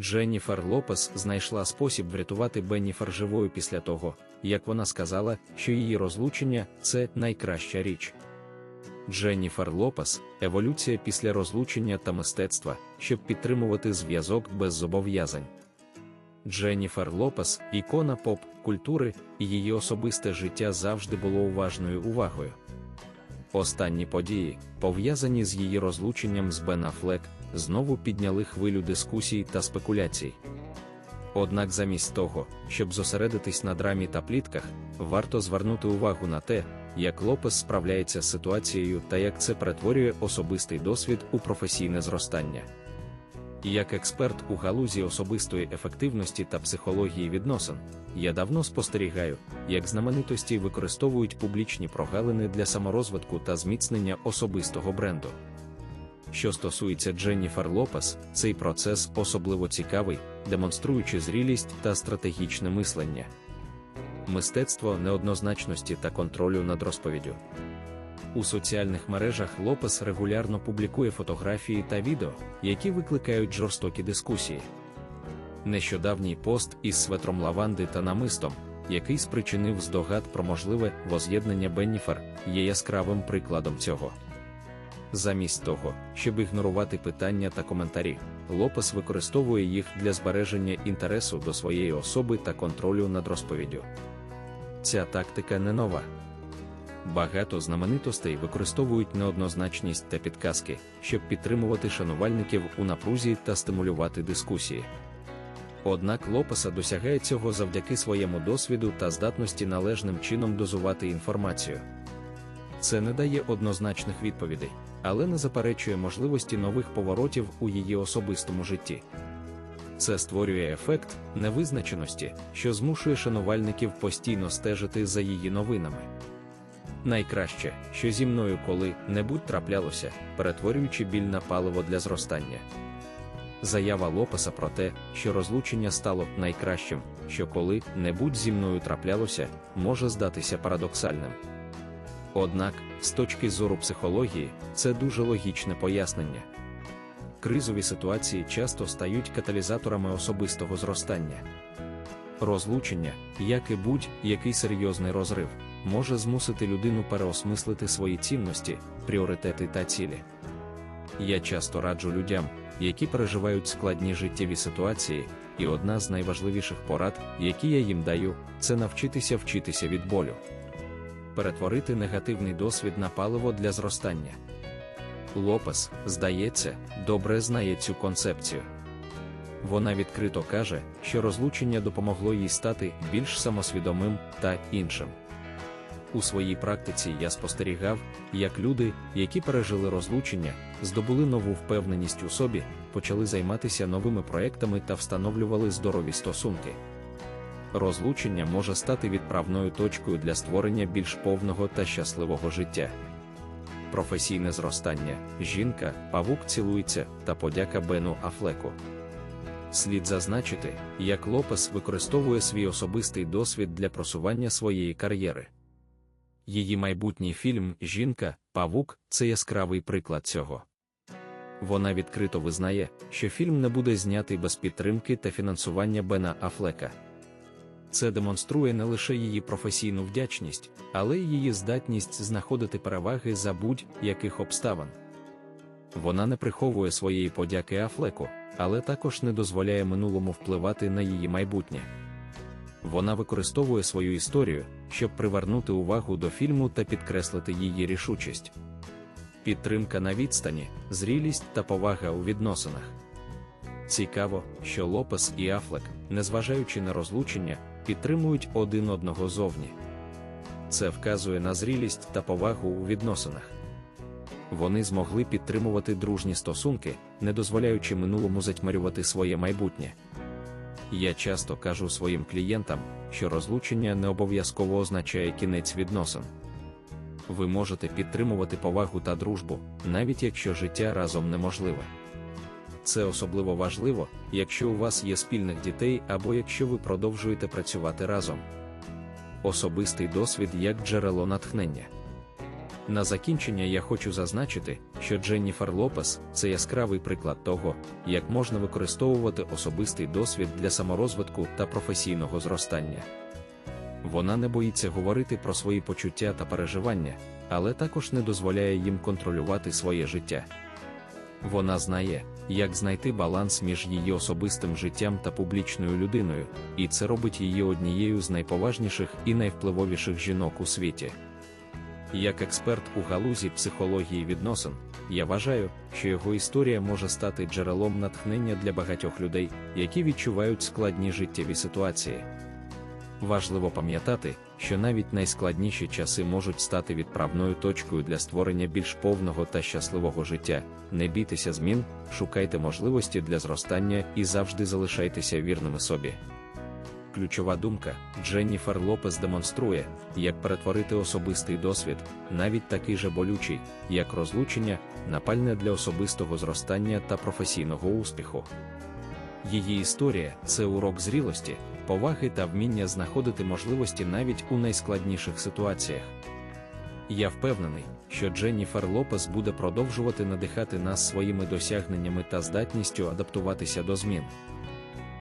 Дженніфер Лопес знайшла спосіб врятувати Бенніфер живою після того, як вона сказала, що її розлучення це найкраща річ. Дженніфер Лопес еволюція після розлучення та мистецтва, щоб підтримувати зв'язок без зобов'язань. Дженніфер Лопес, ікона поп культури, і її особисте життя завжди було уважною увагою. Останні події, пов'язані з її розлученням з Бен Афлек, знову підняли хвилю дискусій та спекуляцій. Однак замість того, щоб зосередитись на драмі та плітках, варто звернути увагу на те, як Лопес справляється з ситуацією та як це перетворює особистий досвід у професійне зростання. Як експерт у галузі особистої ефективності та психології відносин, я давно спостерігаю, як знаменитості використовують публічні прогалини для саморозвитку та зміцнення особистого бренду. Що стосується Дженніфер Лопес, цей процес особливо цікавий, демонструючи зрілість та стратегічне мислення. Мистецтво неоднозначності та контролю над розповіддю. У соціальних мережах Лопес регулярно публікує фотографії та відео, які викликають жорстокі дискусії. Нещодавній пост із светром лаванди та намистом, який спричинив здогад про можливе воз'єднання Бенніфер, є яскравим прикладом цього. Замість того, щоб ігнорувати питання та коментарі, Лопес використовує їх для збереження інтересу до своєї особи та контролю над розповіддю. Ця тактика не нова. Багато знаменитостей використовують неоднозначність та підказки, щоб підтримувати шанувальників у напрузі та стимулювати дискусії. Однак Лопеса досягає цього завдяки своєму досвіду та здатності належним чином дозувати інформацію. Це не дає однозначних відповідей, але не заперечує можливості нових поворотів у її особистому житті. Це створює ефект невизначеності, що змушує шанувальників постійно стежити за її новинами. Найкраще, що зі мною коли-небудь траплялося, перетворюючи біль на паливо для зростання. Заява Лопеса про те, що розлучення стало найкращим, що коли-небудь зі мною траплялося, може здатися парадоксальним. Однак, з точки зору психології, це дуже логічне пояснення. Кризові ситуації часто стають каталізаторами особистого зростання. Розлучення, як і будь-який серйозний розрив, може змусити людину переосмислити свої цінності, пріоритети та цілі. Я часто раджу людям, які переживають складні життєві ситуації, і одна з найважливіших порад, які я їм даю, це навчитися вчитися від болю, перетворити негативний досвід на паливо для зростання. Лопес, здається, добре знає цю концепцію. Вона відкрито каже, що розлучення допомогло їй стати більш самосвідомим та іншим. У своїй практиці я спостерігав, як люди, які пережили розлучення, здобули нову впевненість у собі, почали займатися новими проектами та встановлювали здорові стосунки. Розлучення може стати відправною точкою для створення більш повного та щасливого життя. Професійне зростання, жінка, павук цілується та подяка Бену Афлеку. Слід зазначити, як Лопес використовує свій особистий досвід для просування своєї кар'єри. Її майбутній фільм Жінка, Павук це яскравий приклад цього. Вона відкрито визнає, що фільм не буде знятий без підтримки та фінансування Бена Афлека. Це демонструє не лише її професійну вдячність, але й її здатність знаходити переваги за будь-яких обставин. Вона не приховує своєї подяки Афлеку, але також не дозволяє минулому впливати на її майбутнє. Вона використовує свою історію, щоб привернути увагу до фільму та підкреслити її рішучість. Підтримка на відстані, зрілість та повага у відносинах. Цікаво, що Лопес і Афлек, незважаючи на розлучення, підтримують один одного зовні. Це вказує на зрілість та повагу у відносинах. Вони змогли підтримувати дружні стосунки, не дозволяючи минулому затьмарювати своє майбутнє. Я часто кажу своїм клієнтам, що розлучення не обов'язково означає кінець відносин. Ви можете підтримувати повагу та дружбу, навіть якщо життя разом неможливе. Це особливо важливо, якщо у вас є спільних дітей або якщо ви продовжуєте працювати разом. Особистий досвід як джерело натхнення. На закінчення я хочу зазначити, що Дженніфер Лопес це яскравий приклад того, як можна використовувати особистий досвід для саморозвитку та професійного зростання. Вона не боїться говорити про свої почуття та переживання, але також не дозволяє їм контролювати своє життя. Вона знає, як знайти баланс між її особистим життям та публічною людиною, і це робить її однією з найповажніших і найвпливовіших жінок у світі. Як експерт у галузі психології відносин, я вважаю, що його історія може стати джерелом натхнення для багатьох людей, які відчувають складні життєві ситуації. Важливо пам'ятати, що навіть найскладніші часи можуть стати відправною точкою для створення більш повного та щасливого життя. Не бійтеся змін, шукайте можливості для зростання і завжди залишайтеся вірними собі. Ключова думка Дженніфер Лопес демонструє, як перетворити особистий досвід, навіть такий же болючий, як розлучення, напальне для особистого зростання та професійного успіху. Її історія це урок зрілості, поваги та вміння знаходити можливості навіть у найскладніших ситуаціях. Я впевнений, що Дженніфер Лопес буде продовжувати надихати нас своїми досягненнями та здатністю адаптуватися до змін.